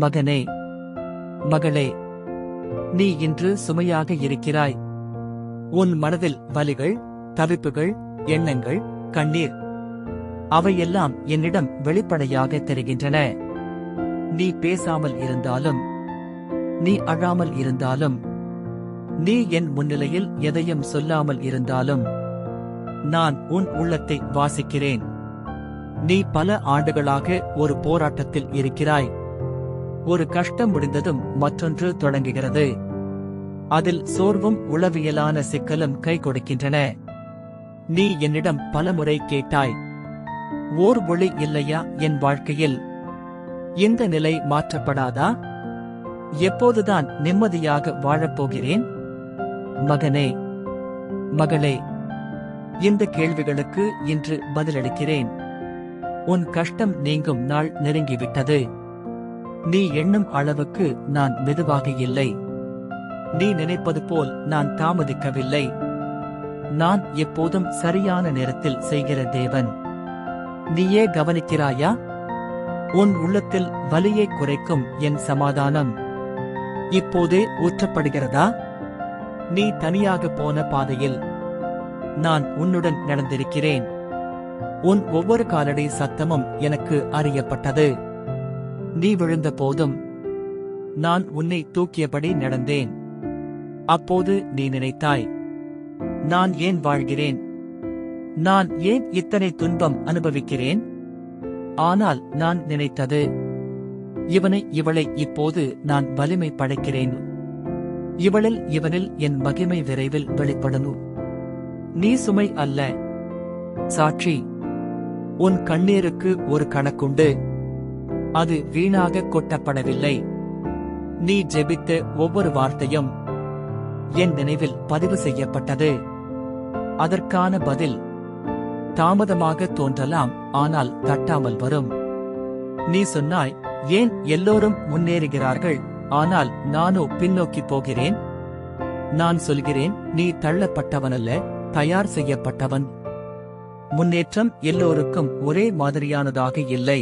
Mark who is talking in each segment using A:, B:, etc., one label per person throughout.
A: மகனே. மகளே நீ இன்று சுமையாக இருக்கிறாய். உன் மனதில் வலிகள் தவிப்புகள் எண்ணங்கள் கண்ணீர் அவையெல்லாம் என்னிடம் வெளிப்படையாக தெரிகின்றன. நீ பேசாமல் இருந்தாலும் நீ அழாமல் இருந்தாலும் நீ என் முன்னிலையில் எதையும் சொல்லாமல் இருந்தாலும் நான் உன் உள்ளத்தை வாசிக்கிறேன். நீ பல ஆண்டுகளாக ஒரு போராட்டத்தில் இருக்கிறாய். ஒரு கஷ்டம் முடிந்ததும் மற்றொன்று தொடங்குகிறது. அதில் சோர்வும் உளவியலான சிக்கலும் கை கொடுக்கின்றன. நீ என்னிடம் பலமுறை கேட்டாய். ஓர் ஒளி இல்லையா என் வாழ்க்கையில்? இந்த நிலை மாற்றப்படாதா? எப்போதுதான் நிம்மதியாக வாழப்போகிறேன்? மகனே மகளே இந்த கேள்விகளுக்கு இன்று பதிலளிக்கிறேன். உன் கஷ்டம் நீங்கும் நாள் நெருங்கிவிட்டது. நீ எண்ணும் அளவுக்கு நான் மெதுவாக இல்லை. நீ நினைப்பது போல் நான் தாமதிக்கவில்லை. நான் எப்போதும் சரியான நேரத்தில் செய்கிற தேவன். நீயே கவனிக்கிறாயா? உன் உள்ளத்தில் வலியை குறைக்கும் என் சமாதானம். இப்போதே ஊற்றப்படுகிறதா? நீ தனியாக போன பாதையில் நான் உன்னுடன் நடந்திருக்கிறேன். உன் ஒவ்வொரு காலடி சத்தமும் எனக்கு அறியப்பட்டது. நீ விழுந்த போதும். நான் உன்னை தூக்கியபடி நடந்தேன். அப்போது நீ நினைத்தாய். நான் ஏன் வாழ்கிறேன்? நான் ஏன் இத்தனை துன்பம் அனுபவிக்கிறேன்? ஆனால் நான் நினைத்தது. இவனை இவளை இப்போது நான் வலிமை படைக்கிறேன். இவளில் இவனில் என் மகிமை விரைவில் வெளிப்படணும். நீ சுமை அல்ல. சாட்சி. உன் கண்ணீருக்கு ஒரு கணக்குண்டு. அது வீணாக கொட்டப்படவில்லை. நீ ஜெபித்த ஒவ்வொரு வார்த்தையும் என் நினைவில் பதிவு செய்யப்பட்டது. அதற்கான பதில் தாமதமாக தோன்றலாம் ஆனால் தட்டாமல் வரும். நீ சொன்னாய் ஏன் எல்லோரும் முன்னேறுகிறார்கள்? ஆனால் நானோ பின்னோக்கி போகிறேன். நான் சொல்கிறேன் நீ தள்ளப்பட்டவனல்ல தயார் செய்யப்பட்டவன். முன்னேற்றம் எல்லோருக்கும் ஒரே மாதிரியானதாக இல்லை.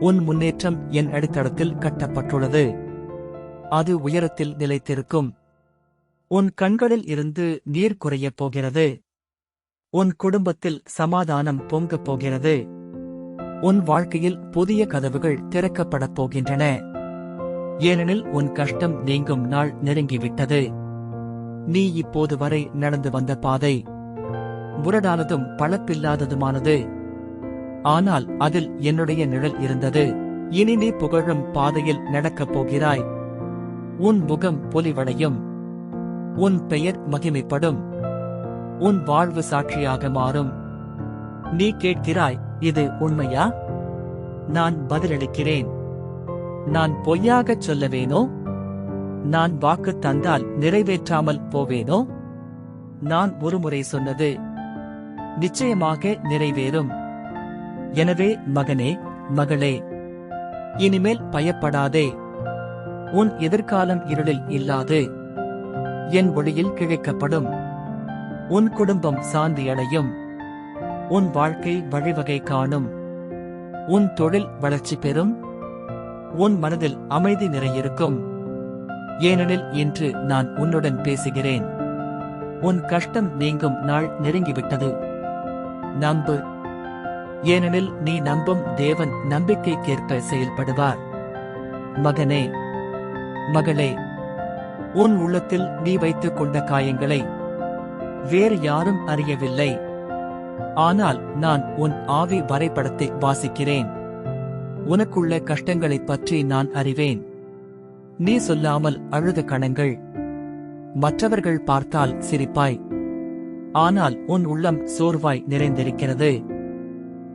A: உன் முன்னேற்றம் என் அடித்தளத்தில் கட்டப்பட்டுள்ளது. அது உயரத்தில் நிலைத்திருக்கும். உன் கண்களில் இருந்து நீர் குறையப் போகிறது. உன் குடும்பத்தில் சமாதானம் பொங்கப் போகிறது. உன் வாழ்க்கையில் புதிய கதவுகள் திறக்கப்படப் போகின்றன. ஏனெனில் உன் கஷ்டம் நீங்கும் நாள் நெருங்கிவிட்டது. நீ இப்போது வரை நடந்து வந்த பாதை. முரடானதும் பழப்பில்லாததுமானது. ஆனால் அதில் என்னுடைய நிழல் இருந்தது. இனி நீ புகழும் பாதையில் நடக்கப் போகிறாய். உன் முகம் பொலிவடையும். உன் பெயர் மகிமைப்படும். உன் வாழ்வு சாட்சியாக மாறும். நீ கேட்கிறாய் இது உண்மையா? நான் பதிலளிக்கிறேன். நான் பொய்யாகச் சொல்லவேனோ? நான் வாக்கு தந்தால் நிறைவேற்றாமல் போவேனோ? நான் ஒருமுறை சொன்னது. நிச்சயமாக நிறைவேறும். எனவே மகனே மகளே இனிமேல் பயப்படாதே. உன் எதிர்காலம் இருளில் இல்லாது என் ஒளியில் கிழைக்கப்படும். உன் குடும்பம் சாந்தியடையும். உன் வாழ்க்கை வழிவகை காணும். உன் தொழில் வளர்ச்சி பெறும். உன் மனதில் அமைதி நிறையிருக்கும். ஏனெனில் இன்று நான் உன்னுடன் பேசுகிறேன். உன் கஷ்டம் நீங்கும் நாள் நெருங்கிவிட்டது. நம்பு ஏனெனில் நீ நம்பும் தேவன் நம்பிக்கைக்கேற்ப செயல்படுவார். மகனே மகளே உன் உள்ளத்தில் நீ வைத்துக் கொண்ட காயங்களை வேறு யாரும் அறியவில்லை. ஆனால் நான் உன் ஆவி வரைபடத்தை வாசிக்கிறேன். உனக்குள்ள கஷ்டங்களைப் பற்றி நான் அறிவேன். நீ சொல்லாமல் அழுத கணங்கள். மற்றவர்கள் பார்த்தால் சிரிப்பாய். ஆனால் உன் உள்ளம் சோர்வாய் நிறைந்திருக்கிறது.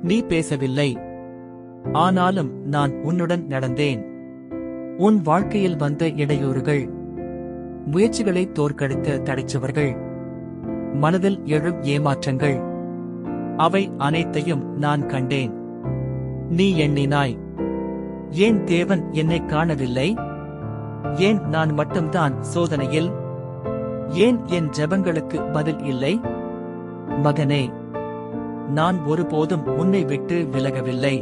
A: நீ பேசவில்லை. ஆனாலும் நான் உன்னுடன் நடந்தேன். உன் வாழ்க்கையில் வந்த இடையூறுகள் முயற்சிகளை தோற்கடித்த தடைச்சுவர்கள் மனதில் எழும் ஏமாற்றங்கள் அவை அனைத்தையும் நான் கண்டேன். நீ எண்ணினாய். ஏன் தேவன் என்னை காணவில்லை? ஏன் நான் மட்டும்தான் சோதனையில்? ஏன் என் ஜெபங்களுக்கு பதில் இல்லை? மகனே நான் ஒருபோதும் உன்னை விட்டு விலகவில்லை.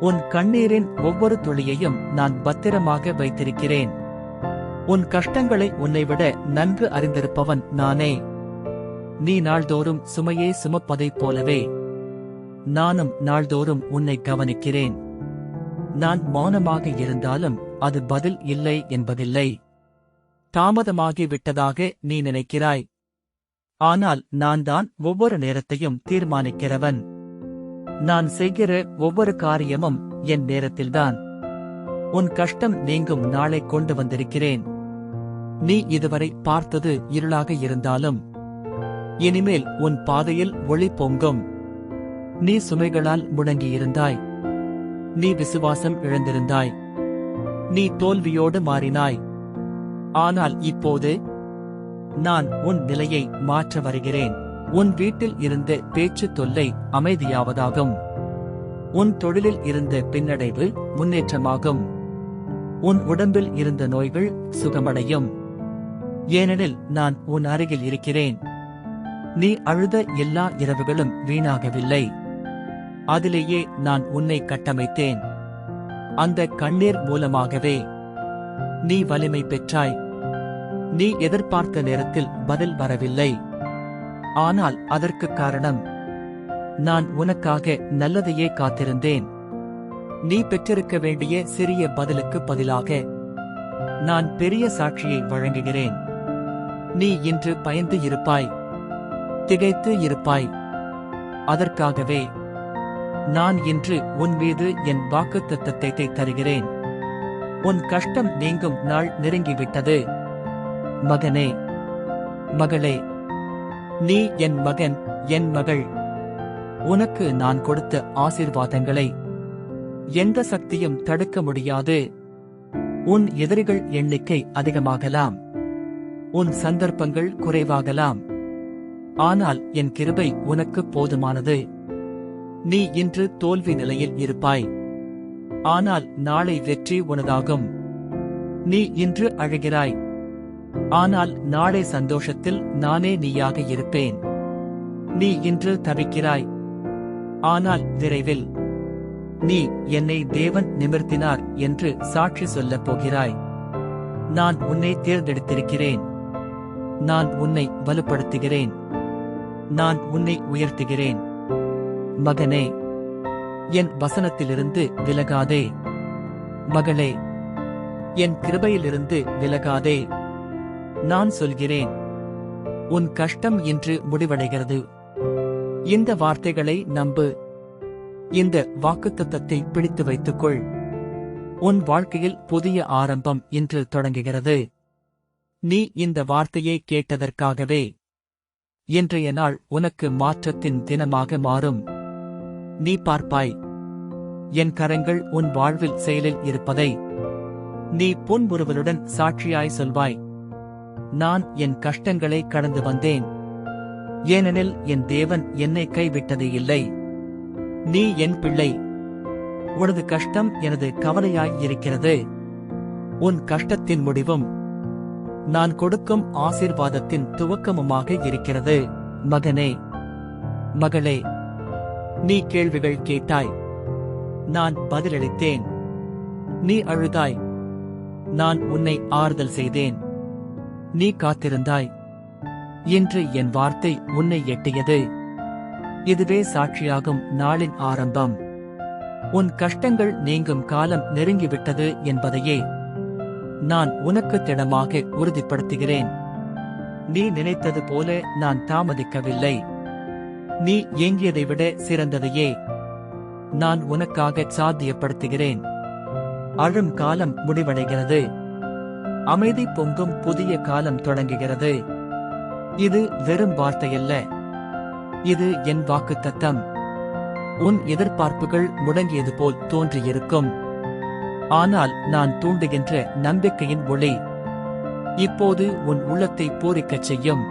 A: உன் கண்ணீரின் ஒவ்வொரு துளியையும் நான் பத்திரமாக வைத்திருக்கிறேன். உன் கஷ்டங்களை உன்னை விட நன்கு அறிந்திருப்பவன் நானே. நீ நாள்தோறும் சுமையே சுமப்பதைப் போலவே. நானும் நாள்தோறும் உன்னை கவனிக்கிறேன். நான் மௌனமாக இருந்தாலும் அது பதில் இல்லை என்பதில்லை. தாமதமாகி விட்டதாக நீ நினைக்கிறாய். ஆனால் நான் தான் ஒவ்வொரு நேரத்தையும் தீர்மானிக்கிறவன். நான் செய்கிற ஒவ்வொரு காரியமும் என் நேரத்தில்தான். உன் கஷ்டம் நீங்கும் நாளை கொண்டு வந்திருக்கிறேன். நீ இதுவரை பார்த்தது இருளாக இருந்தாலும் இனிமேல் உன் பாதையில் ஒளி பொங்கும். நீ சுமைகளால் முடங்கியிருந்தாய். நீ விசுவாசம் இழந்திருந்தாய். நீ தோல்வியோடு மாறினாய். ஆனால் இப்போது நான் உன் நிலையை மாற்ற வருகிறேன். உன் வீட்டில் இருந்து பேச்சு தொல்லை அமைதியாவதாகும். உன் தொழிலில் இருந்த பின்னடைவு முன்னேற்றமாகும். உன் உடம்பில் இருந்த நோய்கள் சுகமடையும். ஏனெனில் நான் உன் அருகில் இருக்கிறேன். நீ அழுத எல்லா இரவுகளும் வீணாகவில்லை. அதிலேயே நான் உன்னை கட்டமைத்தேன். அந்த கண்ணீர் மூலமாகவே நீ வலிமை பெற்றாய். நீ எதிர்பார்த்த நேரத்தில் பதில் வரவில்லை. ஆனால் அதற்கு காரணம் நான் உனக்காக நல்லதையே காத்திருந்தேன். நீ பெற்றிருக்க வேண்டிய சிறிய பதிலுக்கு பதிலாக நான் பெரிய சாட்சியை வழங்குகிறேன். நீ இன்று பயந்து இருப்பாய் திகைத்து இருப்பாய். அதற்காகவே நான் இன்று உன் மீது என் வாக்குத்தத்தத்தை தருகிறேன். உன் கஷ்டம் நீங்கும் நாள் நெருங்கிவிட்டது. மகனே மகளே நீ என் மகன் என் மகள். உனக்கு நான் கொடுத்த ஆசீர்வாதங்களை எந்த சக்தியும் தடுக்க முடியாது. உன் எதிரிகள் எண்ணிக்கை அதிகமாகலாம். உன் சந்தர்ப்பங்கள் குறைவாகலாம். ஆனால் என் கிருபை உனக்கு போதுமானது. நீ இன்று தோல்வி நிலையில் இருப்பாய். ஆனால் நாளை வெற்றி உனதாகும். நீ இன்று அழுகிறாய். ஆனால் நாளை சந்தோஷத்தில் நானே நீயாக இருப்பேன். நீ இன்று தவிக்கிறாய். ஆனால் விரைவில். நீ என்னை தேவன் நிமிர்த்தினார் என்று சாட்சி சொல்லப் போகிறாய். நான் உன்னை தேர்ந்தெடுத்திருக்கிறேன். நான் உன்னை வலுப்படுத்துகிறேன். நான் உன்னை உயர்த்துகிறேன். மகனே என் வசனத்திலிருந்து விலகாதே. மகளே என் கிருபையிலிருந்து விலகாதே. நான் சொல்கிறேன். உன் கஷ்டம் இன்று முடிவடைகிறது. இந்த வார்த்தைகளை நம்பு. இந்த வாக்குத்தத்தத்தை பிடித்து வைத்துக்கொள். உன் வாழ்க்கையில் புதிய ஆரம்பம் இன்று தொடங்குகிறது. நீ இந்த வார்த்தையை கேட்டதற்காகவே. இன்றைய நாள் உனக்கு மாற்றத்தின் தினமாக மாறும். நீ பார்ப்பாய். என் கரங்கள் உன் வாழ்வில் செயலில் இருப்பதை. நீ புன்முறுவலுடன் சாட்சியாய் சொல்வாய். நான் என் கஷ்டங்களை கடந்து வந்தேன். ஏனெனில் என் தேவன் என்னை கைவிட்டது இல்லை. நீ என் பிள்ளை. உனது கஷ்டம் எனது கவலையாய் இருக்கிறது. உன் கஷ்டத்தின் முடிவும் நான் கொடுக்கும் ஆசீர்வாதத்தின் துவக்கமுமாக இருக்கிறது. மகனே மகளே நீ கேள்விகள் கேட்டாய். நான் பதிலளித்தேன். நீ அழுதாய். நான் உன்னை ஆறுதல் செய்தேன். நீ காத்திருந்தாய். இன்று என் வார்த்தை உன்னை எட்டியது. இதுவே சாட்சியாகும் நாளின் ஆரம்பம். உன் கஷ்டங்கள் நீங்கும் காலம் நெருங்கிவிட்டது என்பதையே நான் உனக்கு திடமாக உறுதிப்படுத்துகிறேன். நீ நினைத்தது போல நான் தாமதிக்கவில்லை. நீ ஏங்கியதை விட சிறந்ததையே நான் உனக்காக சாத்தியப்படுத்துகிறேன். அழும் காலம் முடிவடைகிறது. அமைதி பொங்கும் புதிய காலம் தொடங்குகிறது. இது வெறும் வார்த்தையல்ல. இது என் வாக்குத்தத்தம். உன் எதிர்பார்ப்புகள் முடங்கியது போல் தோன்றியிருக்கும். ஆனால் நான் தூண்டுகின்ற நம்பிக்கையின் ஒளி. இப்போது உன் உள்ளத்தை பூரிக்கச் செய்யும்.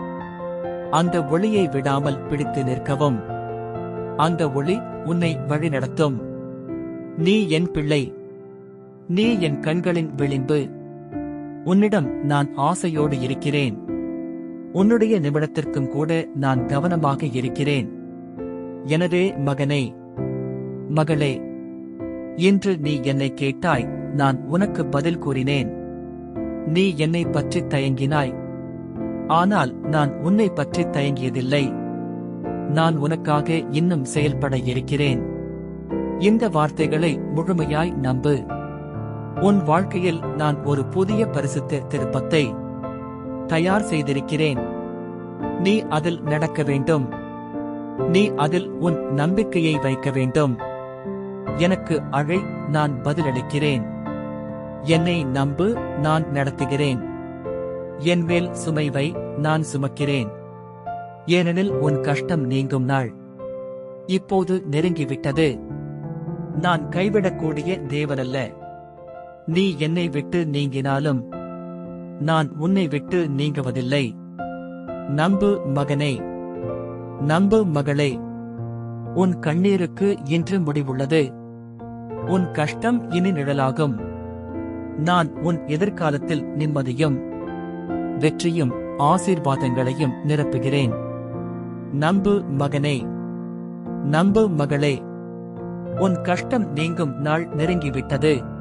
A: அந்த ஒளியை விடாமல் பிடித்து நிற்கவும். அந்த ஒளி உன்னை வழிநடத்தும். நீ என் பிள்ளை. நீ என் கண்களின் விளிம்பு. உன்னிடம் நான் ஆசையோடு இருக்கிறேன். உன்னுடைய நிமிடத்திற்கும் கூட நான் கவனமாக இருக்கிறேன். எனவே மகனே மகளே இன்று நீ என்னை கேட்டாய் நான் உனக்கு பதில் கூறினேன். நீ என்னை பற்றி தயங்கினாய். ஆனால் நான் உன்னை பற்றி தயங்கியதில்லை. நான் உனக்காக இன்னும் செயல்பட இருக்கிறேன். இந்த வார்த்தைகளை முழுமையாய் நம்பு. உன் வாழ்க்கையில் நான் ஒரு புதிய பரிசுத்த திருப்பத்தை தயார் செய்திருக்கிறேன். நீ அதில் நடக்க வேண்டும். நீ அதில் உன் நம்பிக்கையை வைக்க வேண்டும். எனக்கு அழை நான் பதிலளிக்கிறேன். என்னை நம்பு நான் நடத்துகிறேன். என் மேல் சுமைவை நான் சுமக்கிறேன். ஏனெனில் உன் கஷ்டம் நீங்கும் நாள். இப்போது நெருங்கிவிட்டது. நான் கைவிடக்கூடிய தேவனல்ல. நீ என்னை விட்டு நீங்கினாலும் நான் உன்னை விட்டு நீங்குவதில்லை. நம்பு மகனே. நம்பு மகளே. உன் கண்ணீருக்கு இன்று முடிவுள்ளது. உன் கஷ்டம் இனி நிழலாகும். நான் உன் எதிர்காலத்தில் நிம்மதியும் வெற்றியும் ஆசீர்வாதங்களையும் நிரப்புகிறேன். நம்பு மகனே. நம்பு மகளே. உன் கஷ்டம் நீங்கும் நாள் நெருங்கிவிட்டது.